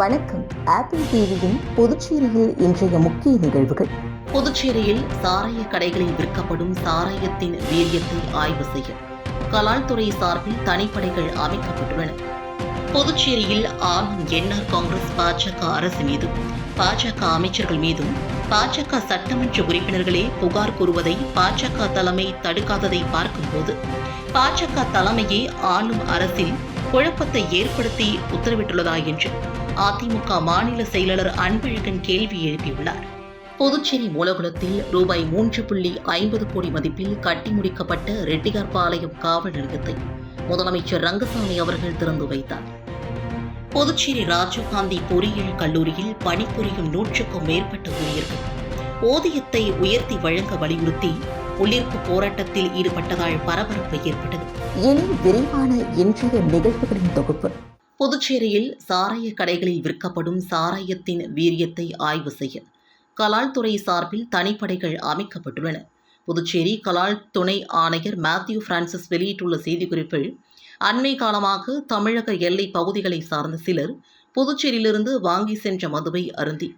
வணக்கம். ஆப்பிள் டிவியின் புதுச்சேரியில் இன்றைய முக்கிய நிகழ்வுகள். புதுச்சேரியில் சாராய கடைகளில் விற்கப்படும் சாராயத்தின் வீரியத்தை ஆய்வு செய்ய கலால்துறை சார்பில் தனிப்படைகள் அமைக்கப்பட்டுள்ளன. புதுச்சேரியில் ஆளும் என்ஆர் காங்கிரஸ் பாஜக அரசு மீதும் பாஜக அமைச்சர்கள் மீதும் பாஜக சட்டமன்ற உறுப்பினர்களே புகார் கூறுவதை பாஜக தலைமை தடுக்காததை பார்க்கும்போது பாஜக தலைமையே ஆளும் அரசில் குழப்பத்தை ஏற்படுத்தி உத்தரவிட்டுள்ளதா என்று அதிமுக மாநில செயலாளர் அன்பழகன் கேள்வி எழுப்பியுள்ளார். புதுச்சேரி மூலகுளத்தில் ரூபாய் மூன்று புள்ளி ஐம்பது கோடி மதிப்பில் கட்டி முடிக்கப்பட்ட ரெட்டியார்பாளையம் காவல் நிலையத்தை முதலமைச்சர் ரங்கசாமி அவர்கள் திறந்து வைத்தார். புதுச்சேரி ராஜீவ்காந்தி பொறியியல் கல்லூரியில் பணிபுரியும் நூற்றுக்கும் மேற்பட்ட ஊழியர்கள் ஓதியத்தை உயர்த்தி வழங்க வலியுறுத்தி உள்ளிருப்பு போராட்டத்தில் ஈடுபட்டதால் பரபரப்பு ஏற்பட்டது. இனி விரைவான இன்றைய நிகழ்வுகளின் தொகுப்பு. புதுச்சேரியில் சாராய கடைகளில் விற்கப்படும் சாராயத்தின் வீரியத்தை ஆய்வு செய்ய கலால் துறை சார்பில் தனிப்படைகள் அமைக்கப்பட்டுள்ளன. புதுச்சேரி கலால் துணை ஆணையர் மேத்யூ பிரான்சிஸ் வெளியிட்டுள்ள செய்திக்குறிப்பில் அண்மை காலமாக தமிழக எல்லை பகுதிகளை சார்ந்த சிலர் புதுச்சேரியிலிருந்து வாங்கி சென்ற மதுவை அருந்தி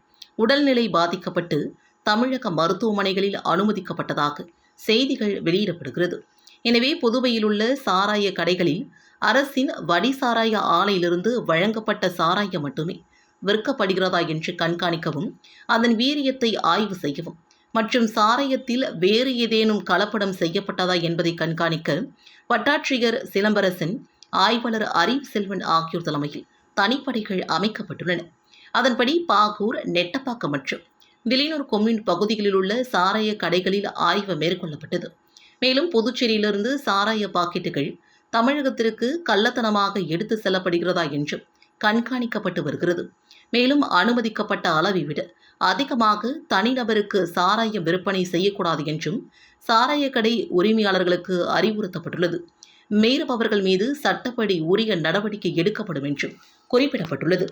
உடல்நிலை பாதிக்கப்பட்டு தமிழக மருத்துவமனைகளில் அனுமதிக்கப்பட்டதாக செய்திகள் வெளியிடப்படுகிறது. எனவே புதுவையில் உள்ள சாராய கடைகளில் அரசின் வடி சாராய ஆலையிலிருந்து வழங்கப்பட்ட சாராயம் மட்டுமே விற்கப்படுகிறதா என்று கண்காணிக்கவும் அதன் வீரியத்தை ஆய்வு செய்யவும். மற்றும் சாராயத்தில் வேறு ஏதேனும் கலப்படம் செய்யப்பட்டதா என்பதை கண்காணிக்க வட்டாட்சியர் சிலம்பரசன் ஆய்வாளர் அறிவு செல்வன் ஆகியோர் தலைமையில் தனிப்படைகள் அமைக்கப்பட்டுள்ளன. அதன்படி பாகூர் நெட்டப்பாக்கம் மற்றும் வில்லியனூர் கொம்யூன் பகுதிகளில் உள்ள சாராய கடைகளில் ஆய்வு மேற்கொள்ளப்பட்டது. மேலும் புதுச்சேரியிலிருந்து சாராய பாக்கெட்டுகள் தமிழகத்திற்கு கள்ளத்தனமாக எடுத்து செல்லப்படுகிறதா என்றும் கண்காணிக்கப்பட்டு வருகிறது. மேலும் அனுமதிக்கப்பட்ட அளவை விட அதிகமாக தனிநபருக்கு சாராயம் விற்பனை செய்யக்கூடாது என்றும் சாராய கடை உரிமையாளர்களுக்கு அறிவுறுத்தப்பட்டுள்ளது. மீறுபவர்கள் மீது சட்டப்படி உரிய நடவடிக்கை எடுக்கப்படும் என்றும் குறிப்பிடப்பட்டுள்ளது.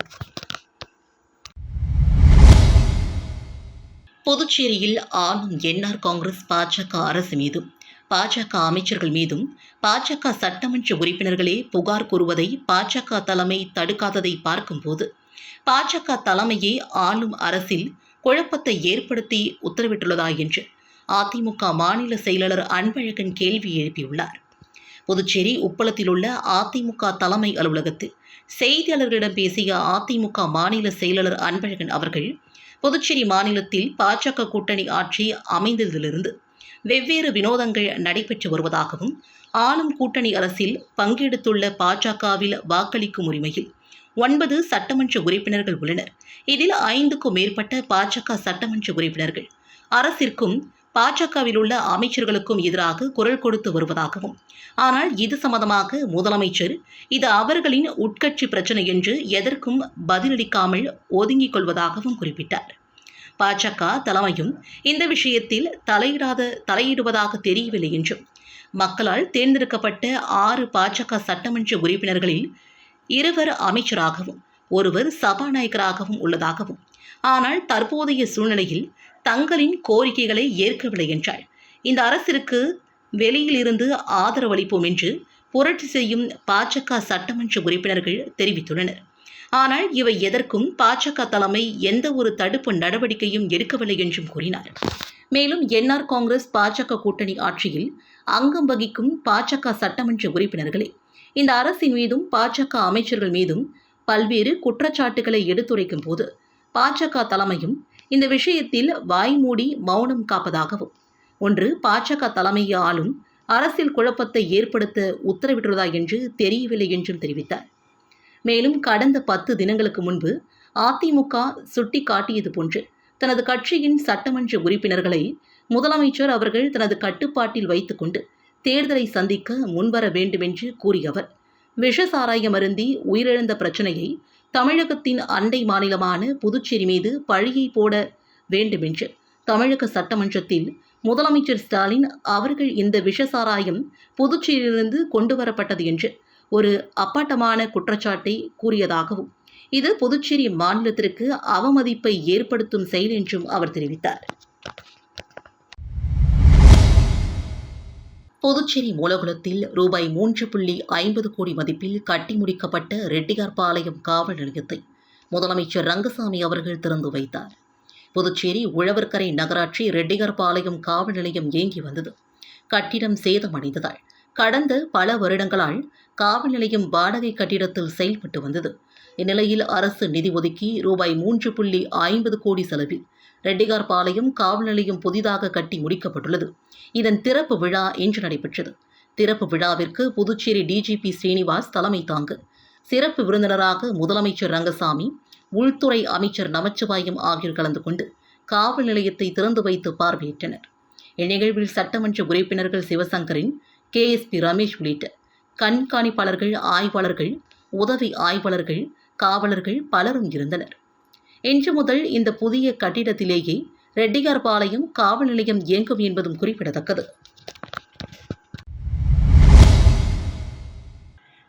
புதுச்சேரியில் ஆளும் என்ஆர் காங்கிரஸ் பாஜக அரசு மீதும் பாஜக அமைச்சர்கள் மீதும் பாஜக சட்டமன்ற உறுப்பினர்களே புகார் கூறுவதை பாஜக தலைமை தடுக்காததை பார்க்கும்போது பாஜக தலைமையே ஆளும் அரசில் குழப்பத்தை ஏற்படுத்தி உத்தரவிட்டுள்ளதா என்று அதிமுக மாநில செயலாளர் அன்பழகன் கேள்வி எழுப்பியுள்ளார். புதுச்சேரி உப்பளத்தில் உள்ள அதிமுக தலைமை அலுவலகத்தில் செய்தியாளர்களிடம் பேசிய அதிமுக மாநில செயலாளர் அன்பழகன் அவர்கள் புதுச்சேரி மாநிலத்தில் பாஜக கூட்டணி ஆட்சி அமைந்ததிலிருந்து வெவ்வேறு வினோதங்கள் நடைபெற்று வருவதாகவும் ஆளும் கூட்டணி அரசில் பங்கெடுத்துள்ள பாஜகவில் வாக்களிக்கும் உரிமையில் ஒன்பது சட்டமன்ற உறுப்பினர்கள் உள்ளனர். இதில் ஐந்துக்கும் மேற்பட்ட பாஜக சட்டமன்ற உறுப்பினர்கள். அரசிற்கும் பாஜகவில் உள்ள அமைச்சர்களுக்கும் எதிராக குரல் கொடுத்து வருவதாகவும் ஆனால் இது சம்பந்தமாக முதலமைச்சர் இது அவர்களின் உட்கட்சி பிரச்சனை என்று எதற்கும் பதிலளிக்காமல் ஒதுங்கிக் கொள்வதாகவும் குறிப்பிட்டார். பாஜக தலைமையும் இந்த விஷயத்தில் தலையிடாத தலையிடுவதாக தெரியவில்லை என்றும். மக்களால் தேர்ந்தெடுக்கப்பட்ட ஆறு பாஜக சட்டமன்ற உறுப்பினர்களில் இருவர் அமைச்சராகவும் ஒருவர் சபாநாயகராகவும் உள்ளதாகவும். ஆனால் தற்போதைய சூழ்நிலையில் தங்களின் கோரிக்கைகளை ஏற்கவில்லை என்றால் இந்த அரசிற்கு வெளியில் இருந்து ஆதரவளிப்போம் என்று புரட்சி செய்யும் பாஜக சட்டமன்ற உறுப்பினர்கள் தெரிவித்துள்ளனர். ஆனால் இவை எதற்கும் பாஜக தலைமை எந்த ஒரு தடுப்பு நடவடிக்கையும் எடுக்கவில்லை என்றும் கூறினார். மேலும் என்ஆர் காங்கிரஸ் பாஜக கூட்டணி ஆட்சியில் அங்கம் வகிக்கும் பாஜக சட்டமன்ற உறுப்பினர்களே இந்த அரசின் மீதும் பாஜக அமைச்சர்கள் மீதும் பல்வேறு குற்றச்சாட்டுகளை எடுத்துரைக்கும் போது பாஜக தலைமையும் இந்த விஷயத்தில் வாய்மூடி மௌனம் காப்பதாகவும் ஒன்று பாஜக தலைமையை ஆளும் அரசியல் குழப்பத்தை ஏற்படுத்த உத்தரவிட்டுள்ளதா என்று தெரியவில்லை என்றும் தெரிவித்தார். மேலும் கடந்த பத்து தினங்களுக்கு முன்பு அதிமுக சுட்டி காட்டியது போன்று தனது கட்சியின் சட்டமன்ற உறுப்பினர்களை முதலமைச்சர் அவர்கள் தனது கட்டுப்பாட்டில் வைத்துக்கொண்டு தேர்தலை சந்திக்க முன்வர வேண்டுமென்று கூறியவர் விஷசாராயம் அருந்தி உயிரிழந்த பிரச்சனையை தமிழகத்தின் அண்டை மாநிலமான புதுச்சேரி மீது பழியை போட வேண்டுமென்று தமிழக சட்டமன்றத்தில் முதலமைச்சர் ஸ்டாலின் அவர்கள் இந்த விஷசாராயம் புதுச்சேரியிலிருந்து கொண்டு வரப்பட்டது என்று ஒரு அப்பாட்டமான குற்றச்சாட்டை கூறியதாகவும் இது புதுச்சேரி மாநிலத்திற்கு அவமதிப்பை ஏற்படுத்தும் செயல் என்றும் அவர் தெரிவித்தார். புதுச்சேரி மூலகுலத்தில் ரூபாய் மூன்று புள்ளி ஐம்பது கோடி மதிப்பில் கட்டி முடிக்கப்பட்ட ரெட்டியார்பாளையம் காவல் நிலையத்தை முதலமைச்சர் ரங்கசாமி அவர்கள் திறந்து வைத்தார். புதுச்சேரி உழவர்கரை நகராட்சி ரெட்டிகர்பாளையம் காவல் நிலையம் இயங்கி வந்தது. கட்டிடம் சேதமடைந்ததால் கடந்த பல வருடங்களால் காவல் நிலையம் வாடகை கட்டிடத்தில் செயல்பட்டு வந்தது. இந்நிலையில் அரசு நிதி ஒதுக்கி ரூபாய் மூன்று புள்ளி ஐம்பது கோடி செலவில் ரெட்டிகார்பாளையம் காவல் நிலையம் புதிதாக கட்டி முடிக்கப்பட்டுள்ளது. இதன் திறப்பு விழா இன்று நடைபெற்றது. திறப்பு விழாவிற்கு புதுச்சேரி டிஜிபி ஸ்ரீனிவாஸ் தலைமை தாங்க. சிறப்பு விருந்தினராக முதலமைச்சர் ரங்கசாமி உள்துறை அமைச்சர் நமச்சிவாயம் ஆகியோர் கலந்து கொண்டு காவல் நிலையத்தை திறந்து வைத்து பார்வையிட்டனர். இந்நிகழ்வில் சட்டமன்ற உறுப்பினர்கள் சிவசங்கரின் கே. எஸ். பி. ரமேஷ் உள்ளிட்ட கண்காணிப்பாளர்கள் ஆய்வாளர்கள் உதவி ஆய்வாளர்கள் காவலர்கள் பலரும் இருந்தனர். இன்று முதல் இந்த புதிய கட்டிடத்திலேயே ரெட்டிகார்பாளையம் காவல் நிலையம் இயங்கும் என்பதும் குறிப்பிடத்தக்கது.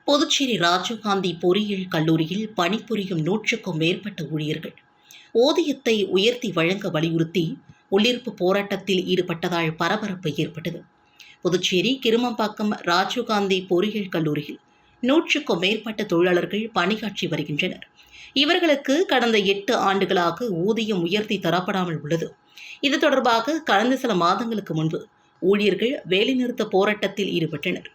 புதுச்சேரி ராஜீவ்காந்தி பொறியியல் கல்லூரியில் பணிபுரியும் நூற்றுக்கும் மேற்பட்ட ஊழியர்கள் ஓதியத்தை உயர்த்தி வழங்க வலியுறுத்தி உள்ளிருப்பு போராட்டத்தில் ஈடுபட்டதால் பரபரப்பு ஏற்பட்டது. புதுச்சேரி கிருமம்பாக்கம் ராஜீவ்காந்தி பொறியியல் கல்லூரியில் நூற்றுக்கும் மேற்பட்ட தொழிலாளர்கள் பணியாற்றி வருகின்றனர். இவர்களுக்கு கடந்த எட்டு ஆண்டுகளாக ஊதியம் உயர்த்தி தரப்படாமல் உள்ளது. இது தொடர்பாக கடந்த சில மாதங்களுக்கு முன்பு ஊழியர்கள் வேலைநிறுத்த போராட்டத்தில் ஈடுபட்டனர்.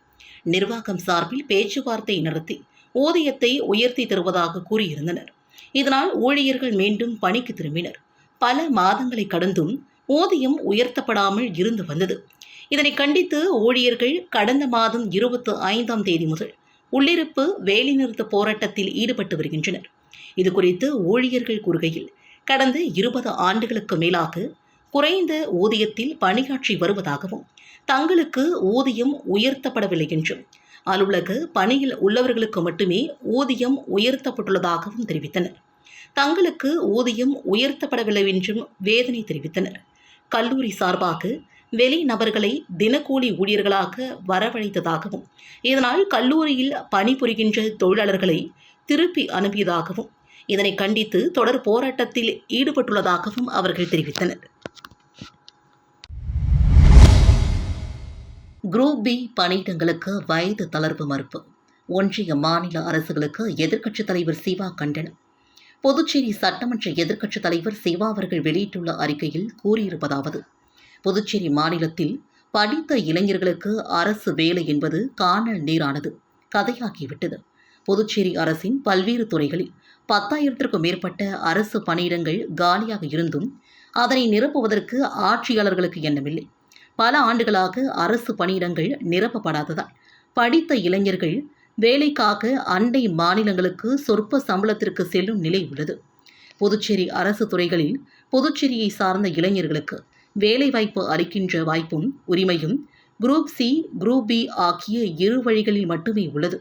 நிர்வாகம் சார்பில் பேச்சுவார்த்தை நடத்தி ஊதியத்தை உயர்த்தி தருவதாக கூறியிருந்தனர். இதனால் ஊழியர்கள் மீண்டும் பணிக்கு திரும்பினர். பல மாதங்களை கடந்தும் ஊதியம் உயர்த்தப்படாமல் இருந்து வந்தது. இதனை கண்டித்து ஊழியர்கள் கடந்த மாதம் இருபத்தி ஐந்தாம் தேதி முதல் உள்ளிருப்பு வேலைநிறுத்த போராட்டத்தில் ஈடுபட்டு வருகின்றனர். இது குறித்து ஊழியர்கள் கூறுகையில் கடந்த இருபது ஆண்டுகளுக்கு மேலாக குறைந்த ஊதியத்தில் பணியாற்றி வருவதாகவும் தங்களுக்கு ஊதியம் உயர்த்தப்படவில்லை என்றும் அலுவலக பணியில் உள்ளவர்களுக்கு மட்டுமே ஊதியம் உயர்த்தப்பட்டுள்ளதாகவும் தெரிவித்தனர். தங்களுக்கு ஊதியம் உயர்த்தப்படவில்லை என்றும் வேதனை தெரிவித்தனர். கல்லூரி சார்பாக வெளி நபர்களை தினக்கூலி ஊழியர்களாக வரவழைத்ததாகவும் இதனால் கல்லூரியில் பணிபுரிகின்ற தொழிலாளர்களை திருப்பி அனுப்பியதாகவும் இதனை கண்டித்து தொடர் போராட்டத்தில் ஈடுபட்டுள்ளதாகவும் அவர்கள் தெரிவித்தனர். குரூப் பி பணியிடங்களுக்கு வயது தளர்வு மறுப்பு. ஒன்றிய மாநில அரசுகளுக்கு எதிர்க்கட்சித் தலைவர் சிவா கண்டனம். புதுச்சேரி சட்டமன்ற எதிர்க்கட்சித் தலைவர் சிவா அவர்கள் வெளியிட்டுள்ள அறிக்கையில் கூறியிருப்பதாவது புதுச்சேரி மாநிலத்தில் படித்த இளைஞர்களுக்கு அரசு வேலை என்பது காணல் நீரானது. கதையாகிவிட்டது. புதுச்சேரி அரசின் பல்வேறு துறைகளில் பத்தாயிரத்திற்கும் மேற்பட்ட அரசு பணியிடங்கள் காலியாக இருந்தும் அதனை நிரப்புவதற்கு ஆட்சியாளர்களுக்கு எண்ணமில்லை. பல ஆண்டுகளாக அரசு பணியிடங்கள் நிரப்பப்படாததால் படித்த இளைஞர்கள் வேலைக்காக அண்டை மாநிலங்களுக்கு சொற்ப சம்பளத்திற்கு செல்லும் நிலை உள்ளது. புதுச்சேரி அரசு துறைகளில் புதுச்சேரியை சார்ந்த இளைஞர்களுக்கு வேலைவாய்ப்பு அளிக்கின்ற வாய்ப்பும் உரிமையும் குரூப் சி குரூப் பி ஆகிய இரு வழிகளில் மட்டுமே உள்ளது.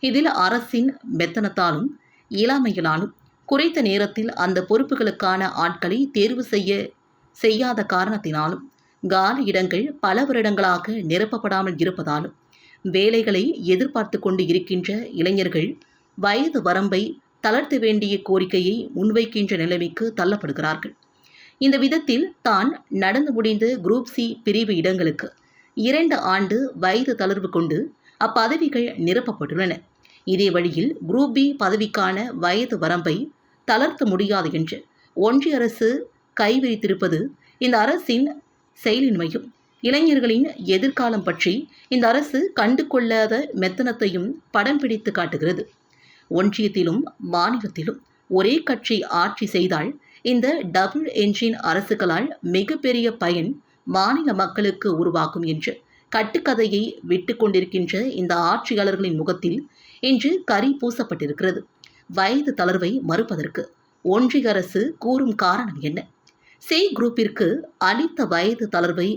இதில் அரசின் மெத்தனத்தாலும் இளமையிலாலும் குறைத்த நேரத்தில் அந்த பொறுப்புகளுக்கான ஆட்களை தேர்வு செய்ய செய்யாத காரணத்தினாலும் காலி இடங்கள் பல வருடங்களாக நிரப்பப்படாமல் இருப்பதாலும் வேலைகளை எதிர்பார்த்து கொண்டு இருக்கின்ற இளைஞர்கள் வயது வரம்பை தளர்த்த வேண்டிய கோரிக்கையை முன்வைக்கின்ற நிலைமைக்கு தள்ளப்படுகிறார்கள். இந்த விதத்தில் தான் நடந்து முடிந்த குரூப் சி பிரிவு இடங்களுக்கு இரண்டு ஆண்டு வயது தளர்வு கொண்டு அப்பதவிகள் நிரப்பப்பட்டுள்ளன. இதே வழியில் குரூப் பி பதவிக்கான வயது வரம்பை தளர்த்த முடியாது என்று ஒன்றிய அரசு கைவிரித்திருப்பது இந்த அரசின் செயலின்மையும் இளைஞர்களின் எதிர்காலம் பற்றி இந்த அரசு கண்டு கொள்ளாத மெத்தனத்தையும் படம் பிடித்து காட்டுகிறது. ஒன்றியத்திலும் மாநிலத்திலும் ஒரே கட்சி ஆட்சி செய்தால் இந்த டபுள் என்ஜின் அரசுகளால் மிகப்பெரிய பயன் மாநில மக்களுக்கு உருவாகும் என்று கட்டுக்கதையை விட்டு கொண்டிருக்கின்ற இந்த ஆட்சியாளர்களின் முகத்தில் இன்று கரி பூசப்பட்டிருக்கிறது. வயது தளர்வை மறுப்பதற்கு ஒன்றிய அரசு கூறும் காரணம் என்ன? சி குரூப்பிற்கு அளித்த வயது தளர்வை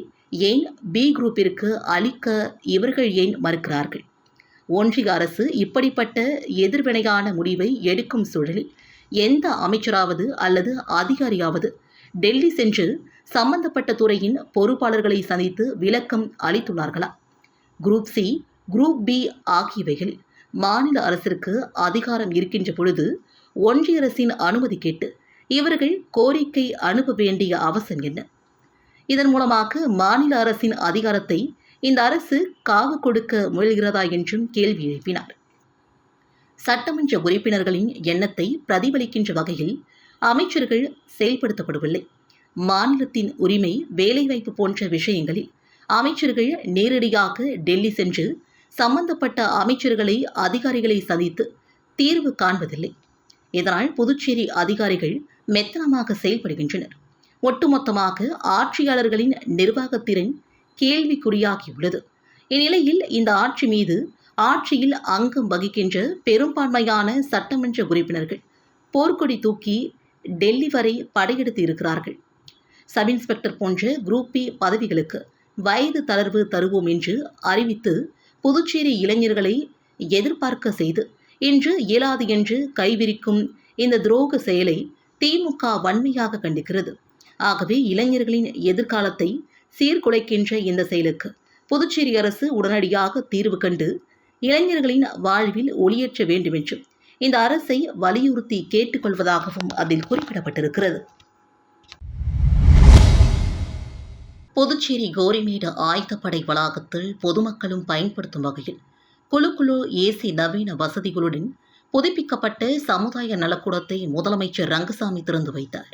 ஏன் பி குரூப்பிற்கு அளிக்க இவர்கள் ஏன் மறுக்கிறார்கள்? ஒன்றிய அரசு இப்படிப்பட்ட எதிர்வினையான முடிவை எடுக்கும் சூழலில் எந்த அமைச்சராவது அல்லது அதிகாரியாவது டெல்லி சென்று சம்பந்தப்பட்ட துறையின் பொறுப்பாளர்களை சந்தித்து விளக்கம் அளித்துள்ளார்களா? குரூப் சி குரூப் பி ஆகியவைகளில் மாநில அரசிற்கு அதிகாரம் இருக்கின்ற பொழுது ஒன்றிய அரசின் அனுமதி கேட்டு இவர்கள் கோரிக்கை அனுப்ப வேண்டிய அவசியம் என்ன? இதன் மூலமாக மாநில அரசின் அதிகாரத்தை இந்த அரசு காவு கொடுக்க முயல்கிறதா என்றும் கேள்வி எழுப்பினார். சட்டமன்ற உறுப்பினர்களின் எண்ணத்தை பிரதிபலிக்கின்ற வகையில் அமைச்சர்கள் செயல்படுத்தப்படவில்லை. மாநிலத்தின் உரிமை வேலைவாய்ப்பு போன்ற விஷயங்களில் அமைச்சர்கள் நேரடியாக டெல்லி சென்று சம்பந்தப்பட்ட அமைச்சர்களை அதிகாரிகளை சந்தித்து தீர்வு காண்பதில்லை. இதனால் புதுச்சேரி அதிகாரிகள் மெத்தனமாக செயல்படுகின்றனர். ஒட்டுமொத்தமாக ஆட்சியாளர்களின் நிர்வாகத்திறன் கேள்விக்குறியாகியுள்ளது. இந்நிலையில் இந்த ஆட்சி மீது ஆட்சியில் அங்கம் வகிக்கின்ற பெரும்பான்மையான சட்டமன்ற உறுப்பினர்கள் போர்க்கொடி தூக்கி டெல்லி வரை படையெடுத்து இருக்கிறார்கள். சப் இன்ஸ்பெக்டர் போன்ற குரூப் பி பதவிகளுக்கு வயது தளர்வு தருவோம் என்று அறிவித்து புதுச்சேரி இளைஞர்களை எதிர்பார்க்க செய்து இன்று இயலாது என்று கைவிரிக்கும் இந்த துரோக செயலை திமுக வன்மையாக கண்டிக்கிறது. ஆகவே இளைஞர்களின் எதிர்காலத்தை சீர்குலைக்கின்ற இந்த செயலுக்கு புதுச்சேரி அரசு உடனடியாக தீர்வு கண்டு இளைஞர்களின் வாழ்வில் ஒளியேற்ற வேண்டும் என்றும் இந்த அரசை வலியுறுத்தி கேட்டுக்கொள்வதாகவும் அதில் குறிப்பிடப்பட்டிருக்கிறது. புதுச்சேரி கோரிமேடு ஆயுதப்படை வளாகத்தில் பொதுமக்களும் பயன்படுத்தும் வகையில் குழு குழு ஏசி நவீன வசதிகளுடன் புதுப்பிக்கப்பட்ட சமுதாய நலக்கூடத்தை முதலமைச்சர் ரங்கசாமி திறந்து வைத்தார்.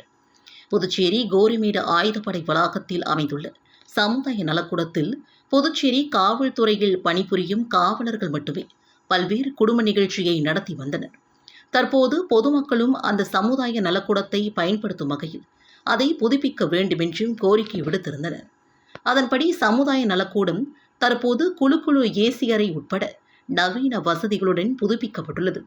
புதுச்சேரி கோரிமேடு ஆயுதப்படை வளாகத்தில் அமைந்துள்ள சமுதாய நலக்கூடத்தில் புதுச்சேரி காவல்துறையில் பணிபுரியும் காவலர்கள் மட்டுமே பல்வேறு குடும்ப நிகழ்ச்சியை நடத்தி வந்தனர். தற்போது பொதுமக்களும் அந்த சமுதாய நலக்கூடத்தை பயன்படுத்தும் வகையில் அதை புதுப்பிக்க வேண்டுமென்றும் கோரிக்கை விடுத்திருந்தனர். அதன்படி சமுதாய நலக்கூடம் தற்போது குழு குழு ஏசி அறை உட்பட நவீன வசதிகளுடன் புதுப்பிக்கப்பட்டுள்ளது.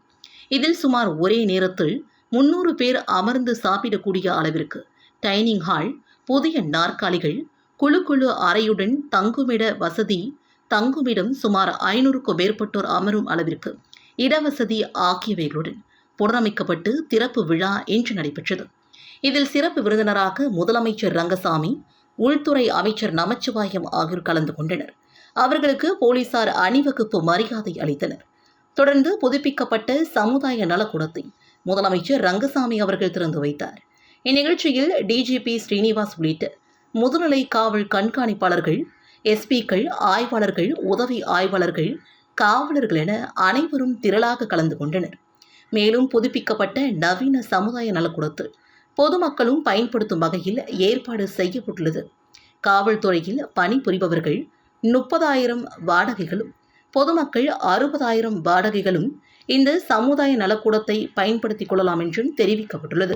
இதில் சுமார் ஒரே நேரத்தில் முன்னூறு பேர் அமர்ந்து சாப்பிடக்கூடிய அளவிற்கு டைனிங் ஹால் புதிய நாற்காலிகள் குழு குழு அறையுடன் தங்குமிட வசதி தங்குமிடம் சுமார் ஐநூறுக்கும் மேற்பட்டோர் அமரும் அளவிற்கு இடவசதி ஆகியவைகளுடன் புனரமைக்கப்பட்டு திறப்பு விழா இன்று நடைபெற்றது. இதில் சிறப்பு விருந்தினராக முதலமைச்சர் ரங்கசாமி உள்துறை அமைச்சர் நமச்சிவாயம் ஆகியோர் கலந்து கொண்டனர். அவர்களுக்கு போலீசார் அணிவகுப்பு மரியாதை அளித்தனர். தொடர்ந்து புதுப்பிக்கப்பட்ட சமுதாய நலக்கூடத்தை முதலமைச்சர் ரங்கசாமி அவர்கள் திறந்து வைத்தார். இந்நிகழ்ச்சியில் டிஜிபி ஸ்ரீனிவாஸ் உள்ளிட்ட முதுநிலை காவல் கண்காணிப்பாளர்கள் எஸ்பிக்கள் ஆய்வாளர்கள் உதவி ஆய்வாளர்கள் காவலர்கள் என அனைவரும் திரளாக கலந்து கொண்டனர். மேலும் புதுப்பிக்கப்பட்ட நவீன சமுதாய நலக்கூடத்து பொதுமக்களும் பயன்படுத்தும் வகையில் ஏற்பாடு செய்யப்பட்டுள்ளது. காவல்துறையில் பணிபுரிபவர்கள் முப்பதாயிரம் வாடகைகளும் பொதுமக்கள் அறுபதாயிரம் வாடகைகளும் இந்த சமுதாய நலக்கூடத்தை பயன்படுத்திக் கொள்ளலாம் என்றும் தெரிவிக்கப்பட்டுள்ளது.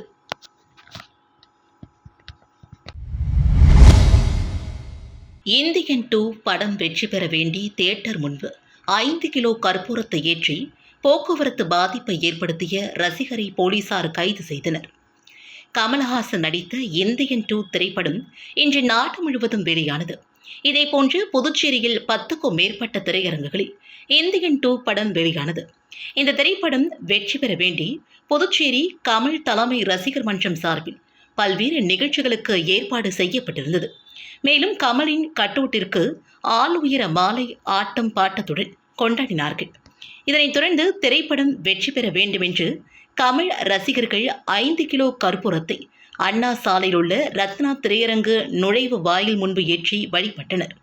இந்தியன் டூ படம் வெற்றி பெற வேண்டி தியேட்டர் முன்பு ஐந்து கிலோ கற்பூரத்தை ஏற்றி போக்குவரத்து பாதிப்பை ஏற்படுத்திய ரசிகரை போலீசார் கைது செய்தனர். கமல்ஹாசன் நடித்த இந்தியன் டூ திரைப்படம் இன்று நாடு முழுவதும் வெளியானது. இதேபோன்று புதுச்சேரியில் பத்துக்கும் மேற்பட்ட திரையரங்குகளில் இந்தியன் டூ படம் வெளியானது. இந்த திரைப்படம் வெற்றி பெற வேண்டி புதுச்சேரி கமல் தலைமை ரசிகர் மன்றம் சார்பில் பல்வேறு நிகழ்ச்சிகளுக்கு ஏற்பாடு செய்யப்பட்டிருந்தது. மேலும் கமலின் கட்டோட்டிற்கு ஆள் உயர மாலை ஆட்டம் பாட்டத்துடன் கொண்டாடினார்கள். இதனைத் தொடர்ந்து திரைப்படம் வெற்றி பெற வேண்டுமென்று கமல் ரசிகர்கள் ஐந்து கிலோ கற்பூரத்தை அண்ணா சாலையில் உள்ள ரத்னா திரையரங்கு நுழைவு வாயில் முன்பு ஏற்றி வழிபட்டனர்.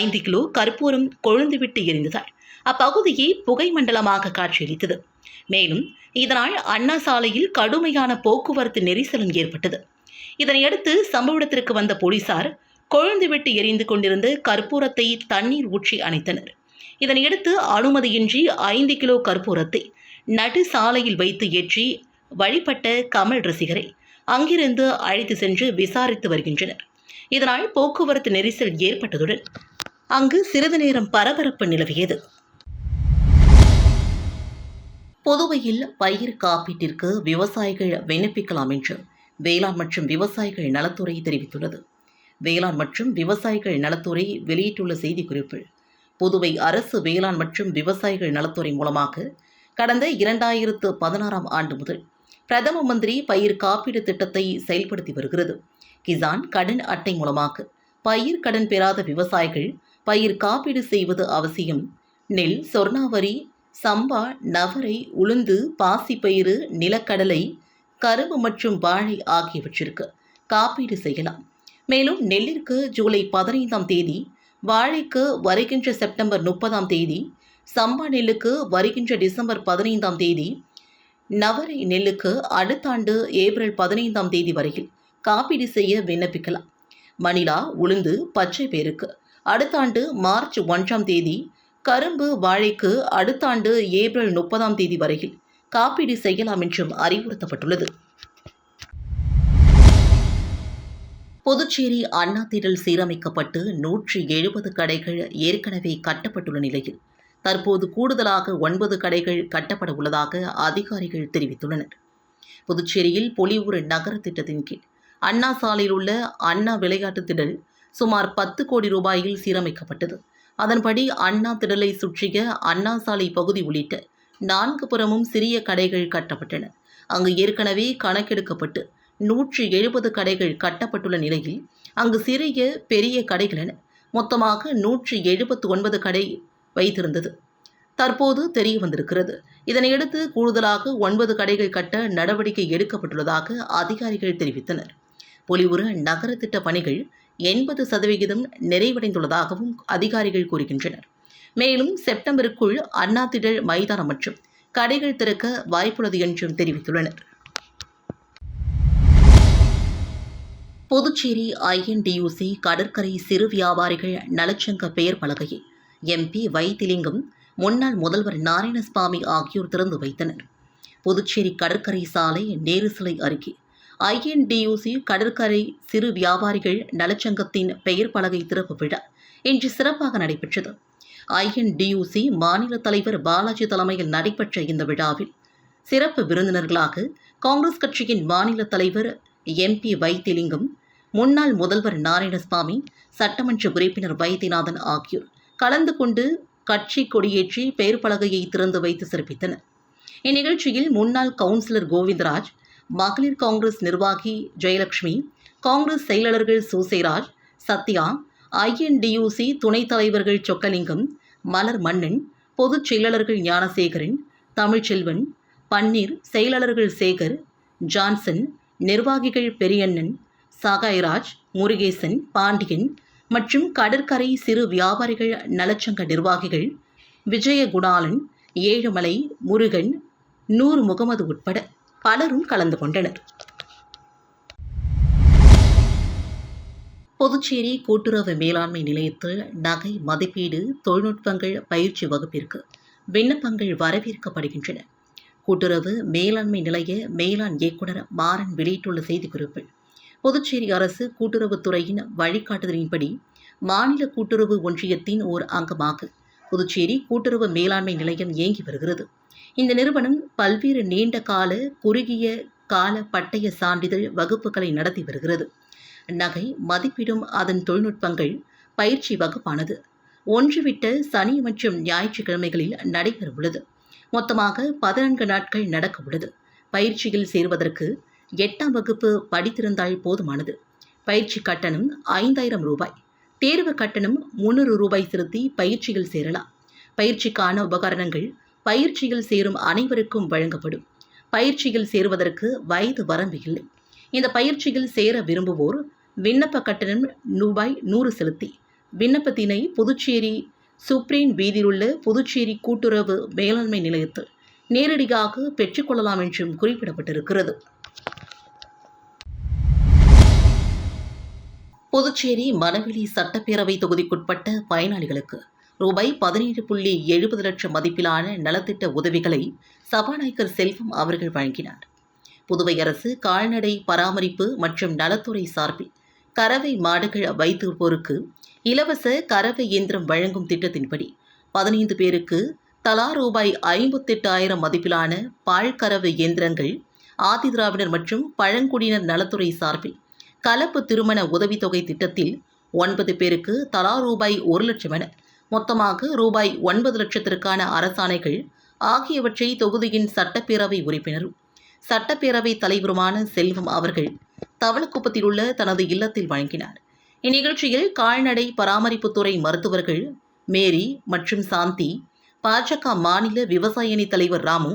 ஐந்து கிலோ கற்பூரம் கொழுந்துவிட்டு எரிந்ததால் அப்பகுதியை புகை மண்டலமாக காட்சியளித்தது. மேலும் இதனால் அண்ணா சாலையில் கடுமையான போக்குவரத்து நெரிசலும் ஏற்பட்டது. இதனையடுத்து சம்பவ இடத்திற்கு வந்த போலீசார் கொழுந்துவிட்டு எரிந்து கொண்டிருந்த கற்பூரத்தை தண்ணீர் ஊற்றி அணைத்தனர். இதனையடுத்து அனுமதியின்றி ஐந்து கிலோ கற்பூரத்தை நடு சாலையில் வைத்து ஏற்றி வழிபட்ட கமல் ரசிகரை அங்கிருந்து அழைத்து சென்று விசாரித்து வருகின்றனர். இதனால் போக்குவரத்து நெரிசல் ஏற்பட்டதுடன் அங்கு சிறிது நேரம் பரபரப்பு நிலவியது. புதுவையில் பயிர் காப்பீட்டிற்கு விவசாயிகள் விண்ணப்பிக்கலாம் என்று வேளாண் மற்றும் விவசாயிகள் நலத்துறை தெரிவித்துள்ளது. வேளாண் மற்றும் விவசாயிகள் நலத்துறை வெளியிட்டுள்ள செய்திக்குறிப்பில் புதுவை அரசு வேளாண் மற்றும் விவசாயிகள் நலத்துறை மூலமாக கடந்த இரண்டாயிரத்து பதினாறாம் ஆண்டு முதல் பிரதம மந்திரி பயிர் காப்பீடு திட்டத்தை செயல்படுத்தி வருகிறது. கிசான் கடன் அட்டை மூலமாக பயிர் கடன் பெறாத விவசாயிகள் பயிர் காப்பீடு செய்வது அவசியம். நெல் சொர்ணாவரி சம்பா நவரை உளுந்து பாசிப்பயிறு நிலக்கடலை கரும்பு மற்றும் வாழை ஆகியவற்றிற்கு காப்பீடு செய்யலாம். மேலும் நெல்லிற்கு ஜூலை பதினைந்தாம் தேதி வாழைக்கு வருகின்ற செப்டம்பர் முப்பதாம் தேதி சம்பா நெல்லுக்கு வருகின்ற டிசம்பர் பதினைந்தாம் தேதி நவரை நெல்லுக்கு அடுத்த ஆண்டு ஏப்ரல் பதினைந்தாம் தேதி வரையில் காப்பீடு செய்ய விண்ணப்பிக்கலாம். மணிலா உளுந்து பச்சை பேருக்கு அடுத்த ஆண்டு மார்ச் ஒன்றாம் தேதி கரும்பு வாழைக்கு அடுத்த ஆண்டு ஏப்ரல் முப்பதாம் தேதி வரையில் காப்பீடு செய்யலாம் என்றும் அறிவுறுத்தப்பட்டுள்ளது. புதுச்சேரி அண்ணா திடல் சீரமைக்கப்பட்டு நூற்றி எழுபது கடைகள் ஏற்கனவே கட்டப்பட்டுள்ள நிலையில். தற்போது கூடுதலாக ஒன்பது கடைகள் கட்டப்பட உள்ளதாக அதிகாரிகள் தெரிவித்துள்ளனர். புதுச்சேரியில் பொலிவுறு நகர திட்டத்தின் கீழ் அண்ணா சாலையில் உள்ள அண்ணா விளையாட்டு திடல் சுமார் பத்து கோடி ரூபாயில் சீரமைக்கப்பட்டது. அதன்படி அண்ணா திடலை சுற்றிய அண்ணா சாலை பகுதி உள்ளிட்ட நான்கு புறமும் சிறிய கடைகள் கட்டப்பட்டன. அங்கு ஏற்கனவே கணக்கெடுக்கப்பட்டு நூற்றி எழுபது கடைகள் கட்டப்பட்டுள்ள நிலையில் அங்கு சிறிய பெரிய கடைகள் என மொத்தமாக நூற்றி எழுபத்து ஒன்பது கடை வைத்திருந்தது. தற்போது தெரிய வந்திருக்கிறது. இதனையடுத்து கூடுதலாக ஒன்பது கடைகள் கட்ட நடவடிக்கை எடுக்கப்பட்டுள்ளதாக அதிகாரிகள் தெரிவித்தனர். பொலிவுறு நகர திட்ட பணிகள் எண்பது சதவிகிதம் நிறைவடைந்துள்ளதாகவும் அதிகாரிகள் கூறுகின்றனர். மேலும் செப்டம்பருக்குள் அண்ணா திடல் மைதானம் மற்றும் கடைகள் திறக்க வாய்ப்புள்ளது என்றும் தெரிவித்துள்ளனர். புதுச்சேரி ஐஎன்டியூசி கடற்கரை சிறு வியாபாரிகள் நலச்சங்க பெயர் பலகையை எம்பி வைத்திலிங்கம் முன்னாள் முதல்வர் நாராயணசுவாமி ஆகியோர் திறந்து வைத்தனர். புதுச்சேரி கடற்கரை சாலை நேரு சிலை அருகே ஐஎன்டியூசி கடற்கரை சிறு வியாபாரிகள் நலச்சங்கத்தின் பெயர் பலகை திறப்பு விழா இன்று சிறப்பாக நடைபெற்றது. ஐஎன்டியூசி மாநில தலைவர் பாலாஜி தலைமையில் நடைபெற்ற இந்த விழாவில் சிறப்பு விருந்தினர்களாக காங்கிரஸ் கட்சியின் மாநில தலைவர் எம்பி வைத்திலிங்கம் முன்னாள் முதல்வர் நாராயணசாமி சட்டமன்ற உறுப்பினர் வைத்தியநாதன் ஆகியோர் கலந்து கொண்டு கட்சி கொடியேற்றி பெயர் பலகையை திறந்து வைத்து சிறப்பித்தனர். இந்நிகழ்ச்சியில் முன்னாள் கவுன்சிலர் கோவிந்தராஜ் மகளிர் காங்கிரஸ் நிர்வாகி ஜெயலட்சுமி காங்கிரஸ் செயலாளர்கள் சூசேராஜ் சத்யா ஐஎன்டியூசி துணைத் தலைவர்கள் சொக்கலிங்கம் மலர் மன்னன் பொதுச் செயலாளர்கள் ஞானசேகரன் தமிழ்ச்செல்வன் பன்னீர் செயலாளர்கள் சேகர் ஜான்சன் நிர்வாகிகள் பெரியண்ணன் சகாய்ராஜ் முருகேசன் பாண்டியன் மற்றும் கடற்கரை சிறு வியாபாரிகள் நலச்சங்க நிர்வாகிகள் விஜயகுணாலன் ஏழுமலை முருகன் நூர் முகமது உட்பட பலரும் கலந்து கொண்டனர். புதுச்சேரி கூட்டுறவு மேலாண்மை நிலையத்தில் நகை மதிப்பீடு தொழில்நுட்பங்கள் பயிற்சி வகுப்பிற்கு விண்ணப்பங்கள் வரவேற்கப்படுகின்றன. கூட்டுறவு மேலாண்மை நிலைய மேலாண் இயக்குனர் மாறன் வெளியிட்டுள்ள செய்திக்குறிப்பில் புதுச்சேரி அரசு கூட்டுறவுத்துறையின் வழிகாட்டுதலின்படி மாநில கூட்டுறவு ஒன்றியத்தின் ஓர் அங்கமாக புதுச்சேரி கூட்டுறவு மேலாண்மை நிலையம் இயங்கி வருகிறது. இந்த நிறுவனம் பல்வேறு நீண்ட கால குறுகிய கால பட்டய சான்றிதழ் வகுப்புகளை நடத்தி வருகிறது. நகை மதிப்பிடும் அதன் தொழில்நுட்பங்கள் பயிற்சி வகுப்பானது. ஒன்றுவிட்ட சனி மற்றும் ஞாயிற்றுக்கிழமைகளில் நடைபெறவுள்ளது. மொத்தமாக பதினான்கு நாட்கள் நடக்க உள்ளது பயிற்சியில் சேர்வதற்கு எட்டாம் வகுப்பு படித்திருந்தால் போதுமானது. பயிற்சி கட்டணம் ஐந்தாயிரம் ரூபாய். தேர்வு கட்டணம் முன்னூறு ரூபாய் செலுத்தி பயிற்சியில் சேரலாம். பயிற்சிக்கான உபகரணங்கள் பயிற்சியில் சேரும் அனைவருக்கும் வழங்கப்படும். பயிற்சியில் சேருவதற்கு வயது வரம்பு இல்லை இந்த பயிற்சியில் சேர விரும்புவோர் விண்ணப்ப கட்டணம் ரூபாய் நூறு செலுத்தி விண்ணப்பத்தினை புதுச்சேரி சுப்ரீம் வீதியிலுள்ள புதுச்சேரி கூட்டுறவு மேலாண்மை நிலையத்தில் நேரடியாக பெற்றுக்கொள்ளலாம் என்றும் குறிப்பிடப்பட்டிருக்கிறது. புதுச்சேரி மணவெளி சட்டப்பேரவை தொகுதிக்குட்பட்ட பயனாளிகளுக்கு ரூபாய் பதினேழு புள்ளி எழுபது லட்சம் மதிப்பிலான நலத்திட்ட உதவிகளை சபாநாயகர் செல்வம் அவர்கள் வழங்கினார். புதுவை அரசு கால்நடை பராமரிப்பு மற்றும் நலத்துறை சார்பில் கறவை மாடுகள் வைத்திருப்போருக்கு இலவச கறவை இயந்திரம் வழங்கும் திட்டத்தின்படி பதினைந்து பேருக்கு தலா ரூபாய் ஐம்பத்தெட்டாயிரம் மதிப்பிலான பால் கறவை இயந்திரங்கள் ஆதிதிராவிடர் மற்றும் பழங்குடியினர் நலத்துறை சார்பில் கலப்பு திருமண உதவித்தொகை திட்டத்தில் ஒன்பது பேருக்கு தலா ரூபாய் ஒரு லட்சம் என மொத்தமாக ரூபாய் ஒன்பது லட்சத்திற்கான அரசாணைகள் ஆகியவற்றை தொகுதியின் சட்டப்பேரவை உறுப்பினரும் சட்டப்பேரவை தலைவருமான செல்வம் அவர்கள் தவளக்குப்பத்தில் உள்ள தனது இல்லத்தில் வழங்கினார். இந்நிகழ்ச்சியில் கால்நடை பராமரிப்புத்துறை மருத்துவர்கள் மேரி மற்றும் சாந்தி பாஜக மாநில விவசாய அணி தலைவர் ராமு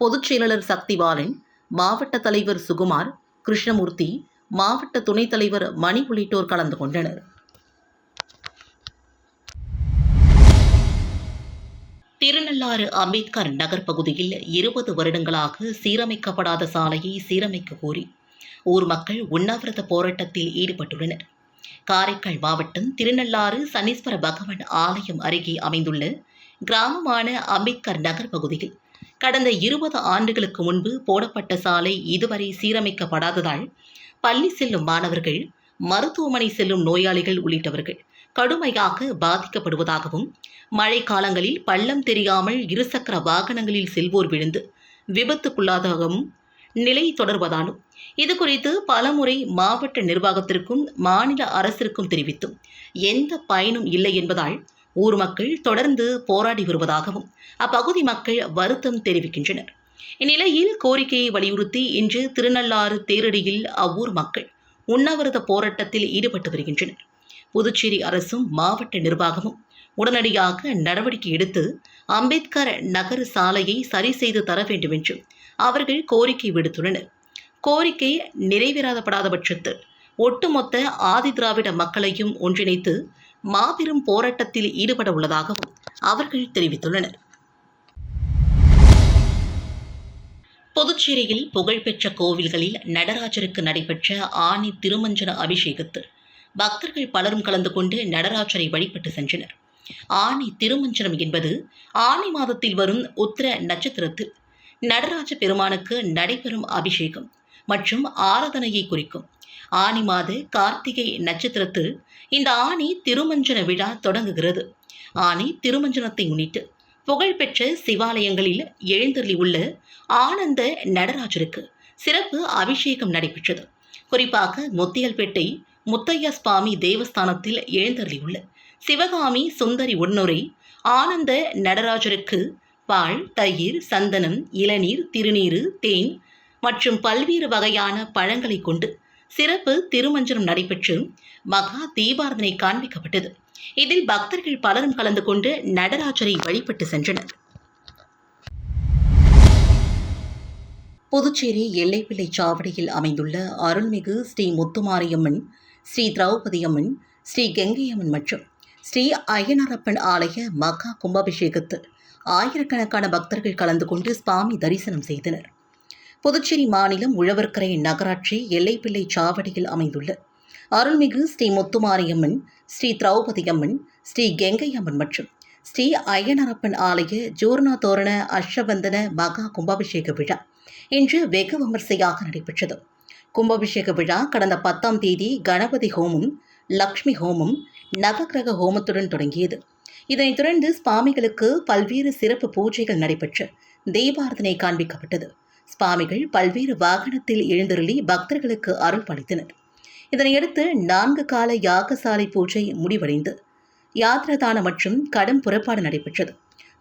பொதுச் செயலாளர் சக்திபாலன் மாவட்ட தலைவர் சுகுமார் கிருஷ்ணமூர்த்தி மாவட்ட துணைத் தலைவர் மணி உள்ளிட்டோர் கலந்து கொண்டனர். திருநள்ளாறு அம்பேத்கர் நகர் பகுதியில் இருபது வருடங்களாக சீரமைக்கப்படாத சாலையை சீரமைக்க கோரி ஊர் மக்கள் உண்ணாவிரத போராட்டத்தில் ஈடுபட்டுள்ளனர். காரைக்கால் மாவட்டம் திருநள்ளாறு சனீஸ்வர பகவான் ஆலயம் அருகே அமைந்துள்ள கிராமமான அம்பேத்கர் நகர் பகுதியில் கடந்த இருபது ஆண்டுகளுக்கு முன்பு போடப்பட்ட சாலை இதுவரை சீரமைக்கப்படாததால் பள்ளி செல்லும் மாணவர்கள் மருத்துவமனை செல்லும் நோயாளிகள் உள்ளிட்டவர்கள் கடுமையாக பாதிக்கப்படுவதாகவும் மழை காலங்களில் பள்ளம் தெரியாமல் இருசக்கர வாகனங்களில் செல்வோர் விழுந்து விபத்துக்குள்ளாதாகவும் நிலை தொடர்வதாலும் இது குறித்து பலமுறை மாவட்ட நிர்வாகத்திற்கும் மாநில அரசிற்கும் தெரிவித்தும் எந்த பயனும் இல்லை என்பதால் ஊர் மக்கள் தொடர்ந்து போராடி வருவதாகவும் அப்பகுதி மக்கள் வருத்தம் தெரிவிக்கின்றனர். இந்நிலையில் கோரிக்கையை வலியுறுத்தி இன்று திருநள்ளாறு தேரடியில் அவ்வூர் மக்கள் உண்ணாவிரத போராட்டத்தில் ஈடுபட்டு வருகின்றனர். புதுச்சேரி அரசும் மாவட்ட நிர்வாகமும் உடனடியாக நடவடிக்கை எடுத்து அம்பேத்கர் நகர் சாலையை சரி செய்து தர வேண்டும் என்று அவர்கள் கோரிக்கை விடுத்துள்ளனர். கோரிக்கை நிறைவேறாதப்படாத பட்சத்தில் ஒட்டுமொத்த ஆதி திராவிட மக்களையும் ஒன்றிணைத்து மாபெரும் போராட்டத்தில் ஈடுபட உள்ளதாகவும் அவர்கள் தெரிவித்துள்ளனர். புதுச்சேரியில் புகழ்பெற்ற கோவில்களில் நடராஜருக்கு நடைபெற்ற ஆணி திருமஞ்சன அபிஷேகத்தில் பக்தர்கள் பலரும் கலந்து கொண்டு நடராஜரை வழிபட்டு சென்றனர். ஆணி திருமஞ்சனம் என்பது ஆணி மாதத்தில் வரும் உத்திர நட்சத்திரத்தில் நடராஜ பெருமானுக்கு நடைபெறும் அபிஷேகம் மற்றும் ஆராதனையை குறிக்கும். ஆனி மாத கார்த்திகை நட்சத்திரத்தில் இந்த ஆணி திருமஞ்சன விழா தொடங்குகிறது. ஆணி திருமஞ்சனத்தை முன்னிட்டு புகழ்பெற்ற சிவாலயங்களில் எழுந்தருளி உள்ள ஆனந்த நடராஜருக்கு சிறப்பு அபிஷேகம் நடைபெற்றது. குறிப்பாக முத்தியல்பேட்டை முத்தையா சுவாமி தேவஸ்தானத்தில் எழுந்தருளியுள்ள. சிவகாமி சுந்தரி உன்னுரை ஆனந்த நடராஜருக்கு பால் தயிர் சந்தனம் இளநீர் திருநீரு தேன் மற்றும் பல்வேறு வகையான பழங்களை கொண்டு சிறப்பு திருமஞ்சனம் நடைபெற்று மகா தீபாரதனை காண்பிக்கப்பட்டது. இதில் பக்தர்கள் பலரும் கலந்து கொண்டு நடராஜரை வழிபட்டு சென்றனர். புதுச்சேரி எல்லைப்பிள்ளை சாவடியில் அமைந்துள்ள அருள்மிகு ஸ்ரீ முத்துமாரியம்மன் ஸ்ரீ திரௌபதி அம்மன் ஸ்ரீ கங்கையம்மன் மற்றும் ஸ்ரீ அய்யனாரப்பன் ஆலய மகா கும்பாபிஷேகத்தில் ஆயிரக்கணக்கான பக்தர்கள் கலந்து கொண்டு சுவாமி தரிசனம் செய்தனர். புதுச்சேரி மாநிலம் உழவர்கரை நகராட்சி எல்லைப்பிள்ளை சாவடியில் அமைந்துள்ள அருள்மிகு ஸ்ரீ முத்துமாரியம்மன் ஸ்ரீ திரௌபதி அம்மன் ஸ்ரீ கெங்கையம்மன் மற்றும் ஸ்ரீ அய்யனரப்பன் ஆலய ஜூர்ணா தோரண அஷ்டபந்தன மகா கும்பாபிஷேக விழா இன்று வெகு விமர்சையாக நடைபெற்றது. கும்பாபிஷேக விழா கடந்த பத்தாம் தேதி கணபதி ஹோமம் லக்ஷ்மி ஹோமம் நவகிரக ஹோமத்துடன் தொடங்கியது. இதனைத் தொடர்ந்து சுவாமிகளுக்கு பல்வேறு சிறப்பு பூஜைகள் நடைபெற்று தீபாரதனை காண்பிக்கப்பட்டது. சுவாமிகள் பல்வேறு வாகனத்தில் எழுந்தருளி பக்தர்களுக்கு அருள் பளித்தனர் இதனையடுத்து நான்கு கால யாகசாலை பூஜை முடிவடைந்து யாத்ரதான மற்றும் கடும் புறப்பாடு நடைபெற்றது.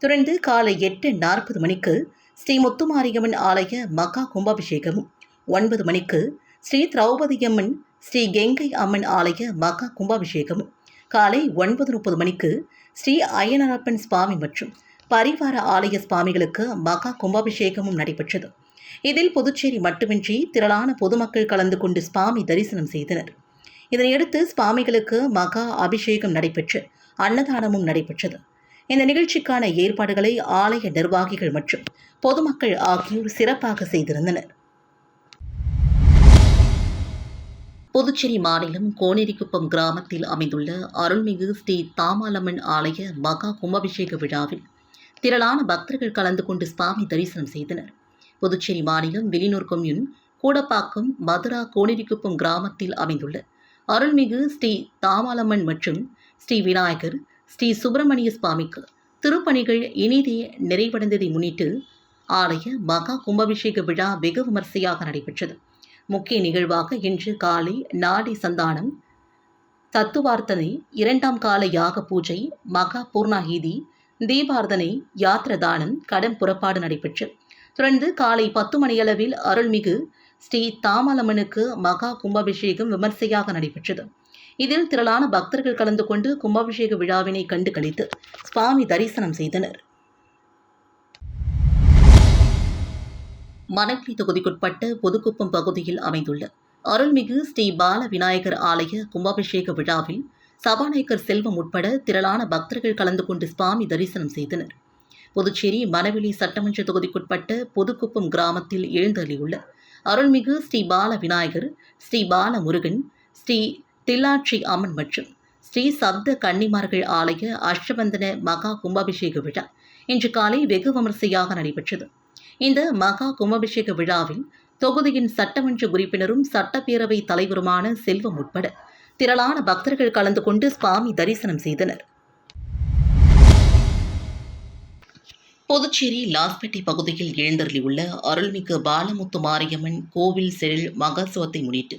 தொடர்ந்து காலை எட்டு நாற்பது மணிக்கு ஸ்ரீ முத்துமாரியம்மன் ஆலய மகா கும்பாபிஷேகமும் ஒன்பது மணிக்கு ஸ்ரீ திரௌபதியம்மன் ஸ்ரீ கெங்கை அம்மன் ஆலய மகா கும்பாபிஷேகமும் காலை ஒன்பது முப்பது மணிக்கு ஸ்ரீ அய்யனரப்பன் சுவாமி மற்றும் பரிவார ஆலய சுவாமிகளுக்கு மகா கும்பாபிஷேகமும் நடைபெற்றது. இதில் புதுச்சேரி மட்டுமின்றி திரளான பொதுமக்கள் கலந்து கொண்டு சுவாமி தரிசனம் செய்தனர். இதனையடுத்து சுவாமிகளுக்கு மகா அபிஷேகம் நடைபெற்று அன்னதானமும் நடைபெற்றது. இந்த நிகழ்ச்சிக்கான ஏற்பாடுகளை ஆலய நிர்வாகிகள் மற்றும் பொதுமக்கள் ஆகியோர் சிறப்பாக செய்திருந்தனர். புதுச்சேரி மாநிலம் கோனேரிக்குப்பம் கிராமத்தில் அமைந்துள்ள அருள்மிகு ஸ்ரீ தாமாலம்மன் ஆலய மகா கும்பாபிஷேக விழாவில் திரளான பக்தர்கள் கலந்து கொண்டு சுவாமி தரிசனம் செய்தனர். புதுச்சேரி மாநிலம் வெளிநூர் கொம்யூன் கூடப்பாக்கம் மதுரா கோனேரிக்குப்பம் கிராமத்தில் அமைந்துள்ள அருள்மிகு ஸ்ரீ தாமாலம்மன் மற்றும் ஸ்ரீ விநாயகர் ஸ்ரீ சுப்பிரமணிய சுவாமிக்கு திருப்பணிகள் இனிதே நிறைவடைந்ததை முன்னிட்டு ஆலய மகா கும்பாபிஷேக விழா வெகு விமர்சையாக நடைபெற்றது. முக்கிய நிகழ்வாக இன்று காலை நாடி சந்தானம் தத்துவார்த்தனை இரண்டாம் கால யாக பூஜை மகா பூர்ணாகீதி தீபார்த்தனை யாத்திரதானம் கடன் புறப்பாடு நடைபெற்று தொடர்ந்து காலை பத்து மணியளவில் அருள்மிகு ஸ்ரீ தாமலம்மனுக்கு மகா கும்பாபிஷேகம் விமர்சையாக நடைபெற்றது. இதில் திரளான பக்தர்கள் கலந்து கொண்டு கும்பாபிஷேக விழாவினை கண்டு கழித்து சுவாமி தரிசனம் செய்தனர். மணக்கி தொகுதிக்குட்பட்ட பொதுக்குப்பம் பகுதியில் அமைந்துள்ள அருள்மிகு ஸ்ரீ பால விநாயகர் ஆலய கும்பாபிஷேக விழாவில் சபாநாயகர் செல்வம் உட்பட திரளான பக்தர்கள் கலந்து கொண்டு சுவாமி தரிசனம் செய்தனர். புதுச்சேரி மணவெளி சட்டமன்ற தொகுதிக்குட்பட்ட பொதுக்குப்பம் கிராமத்தில் எழுந்தள்ளியுள்ள அருள்மிகு ஸ்ரீ பால விநாயகர் ஸ்ரீ பால முருகன் ஸ்ரீ தில்லாட்சி அம்மன் மற்றும் ஸ்ரீ சப்த கன்னிமார்கள் ஆலய அஷ்டபந்தன மகா கும்பாபிஷேக விழா இன்று காலை வெகு விமரிசையாக நடைபெற்றது. இந்த மகா கும்பாபிஷேக விழாவில் தொகுதியின் சட்டமன்ற உறுப்பினரும் சட்டப்பேரவை தலைவருமான செல்வம் உட்பட திரளான பக்தர்கள் கலந்து கொண்டு சுவாமி தரிசனம் செய்தனர். புதுச்சேரி லாஸ்பேட்டை பகுதியில் எழுந்தருளியுள்ள அருள்மிகு பாலமுத்து மாரியம்மன் கோவில் செழில் மகோத்சவத்தை முன்னிட்டு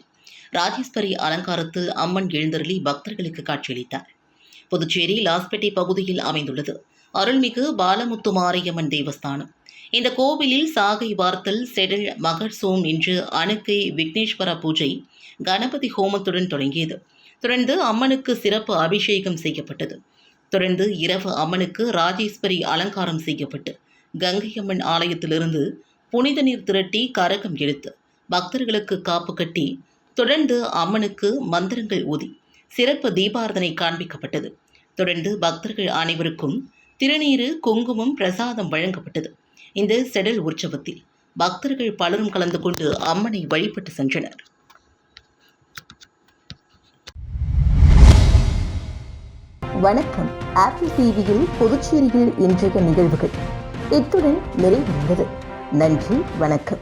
ராஜேஸ்வரி அலங்காரத்தில் அம்மன் எழுந்தருளி பக்தர்களுக்கு காட்சியளித்தார். புதுச்சேரி லாஸ்பேட்டை பகுதியில் அமைந்துள்ளது அருள்மிகு பாலமுத்து மாரியம்மன் தேவஸ்தானம். இந்த கோவிலில் சாகை வார்த்தல் செடில் மகர்சோம் என்று அணுக்கை விக்னேஸ்வர பூஜை கணபதி ஹோமத்துடன் தொடங்கியது. தொடர்ந்து அம்மனுக்கு சிறப்பு அபிஷேகம் செய்யப்பட்டது. தொடர்ந்து இரவு அம்மனுக்கு ராஜேஸ்வரி அலங்காரம் செய்யப்பட்டு கங்கையம்மன் ஆலயத்திலிருந்து புனித நீர் திரட்டி கரகம் எடுத்து பக்தர்களுக்கு காப்பு கட்டி தொடர்ந்து அம்மனுக்கு மந்திரங்கள் ஊதி சிறப்பு தீபாரதனை காண்பிக்கப்பட்டது. தொடர்ந்து பக்தர்கள் அனைவருக்கும் திருநீறு குங்குமம் பிரசாதம் வழங்கப்பட்டது. இந்த செடல் உற்சவத்தில் பக்தர்கள் பலரும் கலந்து கொண்டு அம்மனை வழிபட்டு சென்றனர். வணக்கம். ஆப்பிள் டிவியில் புதுச்சேரியில் இன்றைய நிகழ்வுகள். இத்துடன் நிறைவடைந்தது. நன்றி வணக்கம்.